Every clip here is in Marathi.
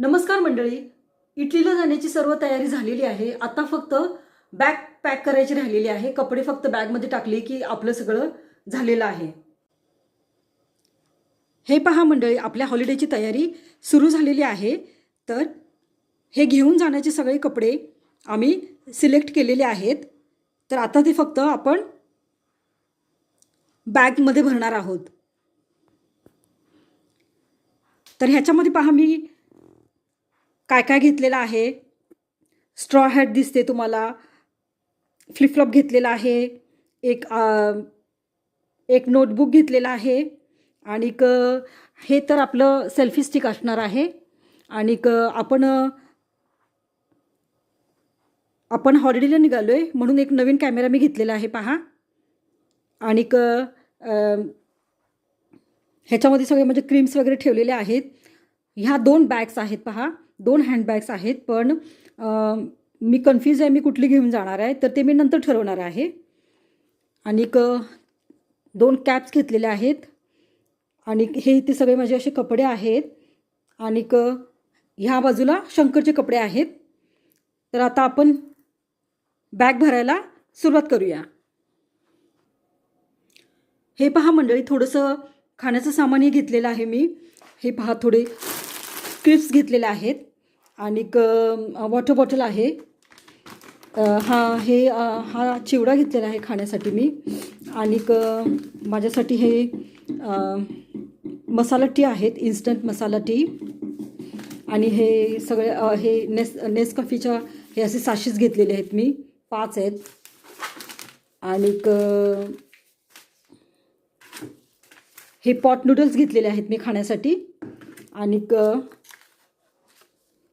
नमस्कार मंडळी. इटलीला जाण्याची सर्व तयारी झालेली आहे. आता फक्त बॅग पॅक करायची राहिलेली आहे. कपडे फक्त बॅगमध्ये टाकले की आपलं सगळं झालेलं आहे. हे पहा मंडळी आपल्या हॉलिडेची तयारी सुरू झालेली आहे. तर हे घेऊन जाण्याचे सगळे कपडे आम्ही सिलेक्ट केलेले आहेत. तर आता ते फक्त आपण बॅगमध्ये भरणार आहोत. तर ह्याच्यामध्ये पहा मी काय काय घेतलेलं आहे? स्ट्रॉ हॅट दिसते तुम्हाला. फ्लिपफ्लॉप घेतलेला आहे. एक आ, एक नोटबुक घेतलेला आहे. आणि हे तर आपलं सेल्फी स्टिक असणार आहे. आणि आपण आपण हॉलिडेला निघालो आहे म्हणून एक नवीन कॅमेरा मी घेतलेला आहे पहा. आणि ह्याच्यामध्ये सगळे म्हणजे क्रीम्स वगैरे ठेवलेले आहेत. ह्या दोन बॅग्स आहेत पहा. दोन हँडबॅग्स आहेत पण मी कन्फ्यूज आहे मी कुठली घेऊन जाणार आहे तर ते मी नंतर ठरवणार आहे. आणि दोन कॅप्स घेतलेल्या आहेत. आणि हे इथे सगळे माझे असे कपडे आहेत. आणि ह्या बाजूला शंकरचे कपडे आहेत. तर आता आपण बॅग भरायला सुरुवात करूया. हे पहा मंडळी थोडंसं खाण्याचं सामानही घेतलेलं आहे मी. हे पहा थोडे क्रिप्स घेतलेले आहेत. आणि वॉटर बॉटल आहे. हा हे हा चिवडा घेतलेला आहे खाण्यासाठी मी. आणि माझ्यासाठी हे मसाला टी आहेत इन्स्टंट मसाला टी आणि हे सगळे हे नेस नेसकॉफीच्या हे असे साशीच घेतलेले आहेत मी. पाच आहेत. आणि हे पॉट नूडल्स घेतलेले आहेत मी खाण्यासाठी. आणि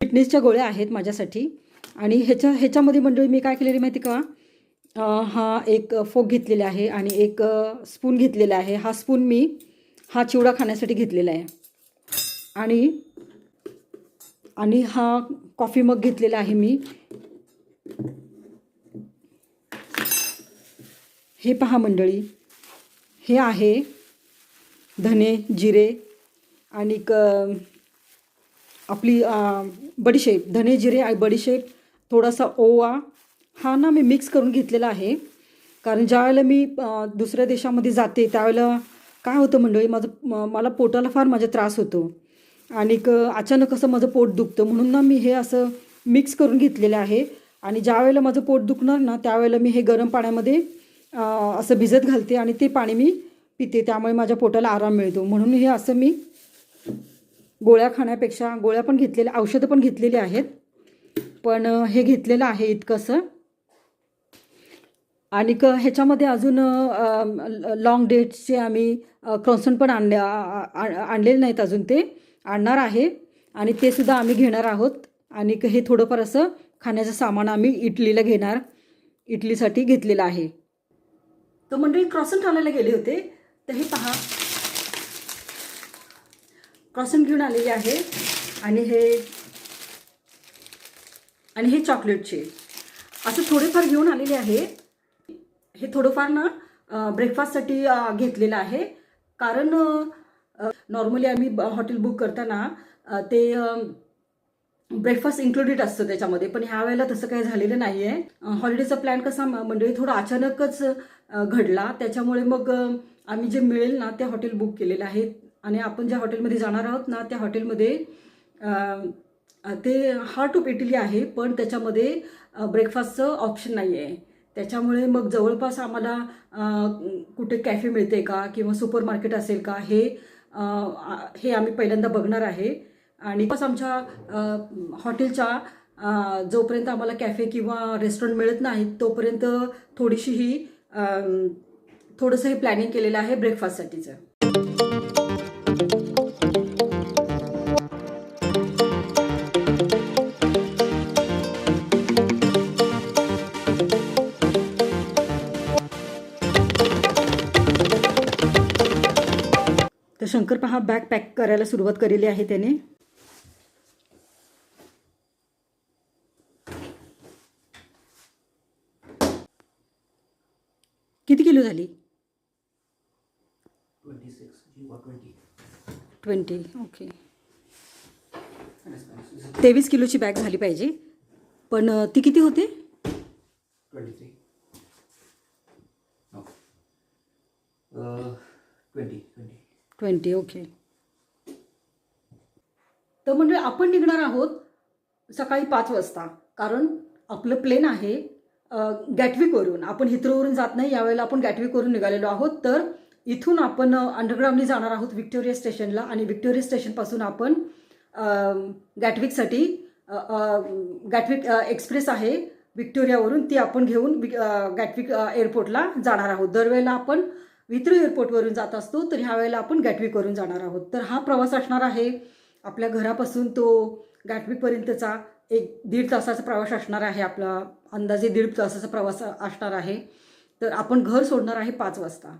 फिटनेसच्या गोळ्या आहेत माझ्यासाठी. आणि ह्याच्या ह्याच्यामध्ये मंडळी मी काय केलेली माहिती का? हा एक फोक घेतलेला आहे आणि एक स्पून घेतलेला आहे. हा स्पून मी हा चिवडा खाण्यासाठी घेतलेला आहे. आणि आणि हा कॉफी मग घेतलेला आहे मी. हे पहा मंडळी. हे आहे धने जिरे आणि क आपली बडीशेप धने जिरे आणि बडीशेप थोडासा ओवा हा ना मी मिक्स करून घेतलेला आहे. कारण ज्यावेळेला मी दुसऱ्या देशामध्ये जाते त्यावेळेला काय होतं मंडळी माझं मला पोटाला फार माझा त्रास होतो. आणि अचानक असं माझं पोट दुखतं. म्हणून ना मी हे असं मिक्स करून घेतलेलं आहे. आणि ज्यावेळेला माझं पोट दुखणार ना त्यावेळेला मी हे गरम पाण्यामध्ये असं भिजत घालते आणि ते पाणी मी पिते. त्यामुळे माझ्या पोटाला आराम मिळतो. म्हणून हे असं मी गोळ्या खाण्यापेक्षा गोळ्या पण घेतलेल्या औषधं पण घेतलेली आहेत. पण हे घेतलेलं आहे इतकंसं. आणि क ह्याच्यामध्ये अजून लॉंग डेटचे आम्ही क्रॉसन पण आणले आणलेले नाहीत अजून ते. आणणार आहे. आणि ते सुद्धा आम्ही घेणार आहोत. आणि क- हे थोडंफार असं खाण्याचं सामान आम्ही इटलीला घेणार. इटलीसाठी घेतलेलं आहे. तर मंडळी क्रॉसन आणायला गेले होते. तर हे पहा. क्रॉसन घेऊन आलेली आहे. आणि हे आणि हे चॉकलेटचे. असं थोडेफार घेऊन आलेले आहे. हे थोडंफार ना ब्रेकफास्टसाठी घेतलेलं आहे. कारण नॉर्मली आम्ही हॉटेल बुक करताना ते ब्रेकफास्ट इन्क्लुडेड असतं त्याच्यामध्ये. पण ह्या वेळेला तसं काही झालेलं नाही आहे हॉलिडेचा प्लॅन कसा मंडळी थोडा अचानकच घडला. त्याच्यामुळे मग आम्ही जे मिळेल ना ते हॉटेल बुक केलेलं आहे. आणि आपण ज्या हॉटेलमध्ये जाणार आहोत ना त्या हॉटेलमध्ये ते हार्ट ऑफ इटली आहे पण त्याच्यामध्ये ब्रेकफास्टचं ऑप्शन नाही आहे त्याच्यामुळे मग जवळपास आम्हाला कुठे कॅफे मिळते का किंवा सुपर मार्केट असेल का हे आ- हे आम्ही पहिल्यांदा बघणार आहे. आणि बस आमच्या हॉटेलच्या जोपर्यंत आम्हाला कॅफे किंवा रेस्टॉरंट मिळत नाहीत तोपर्यंत थोडीशी ही थोडंसं हे प्लॅनिंग केलेलं आहे ब्रेकफास्टसाठीचं. शंकर पहा बॅग पॅक करायला सुरुवात केलेली आहे त्याने. किती किलो झाली? ट्वेंटी ओके तेवीस किलोची बॅग झाली पाहिजे. पण ती किती होते twenty three twenty twenty okay तर म्हणजे आपण निघणार आहोत सकाळी पाच वाजता. कारण आपलं प्लेन आहे गॅटविकवरून आपण हिथ्रोवरून जात नाही यावेळेला आपण गॅटविकवरून निघालेलो आहोत. तर इथून आपण अ, अंडरग्राऊंडनी जाणार आहोत विक्टोरिया स्टेशनला आणि विक्टोरिया स्टेशनपासून आपण गॅटविकसाठी गॅटविक एक्सप्रेस आहे विक्टोरियावरून ती आपण घेऊन गॅटविक एअरपोर्टला जाणार आहोत. दरवेळेला आपण वित्रो एअरपोर्टवरून जात असतो तर ह्या वेळेला आपण गॅटविकवरून जाणार आहोत. तर हा प्रवास असणार आहे. आपल्या घरापासून तो गॅटविकपर्यंतचा एक दीड तासाचा प्रवास असणार आहे. आपला अंदाजे दीड तासाचा प्रवास असणार आहे. तर आपण घर सोडणार आहे पाच वाजता.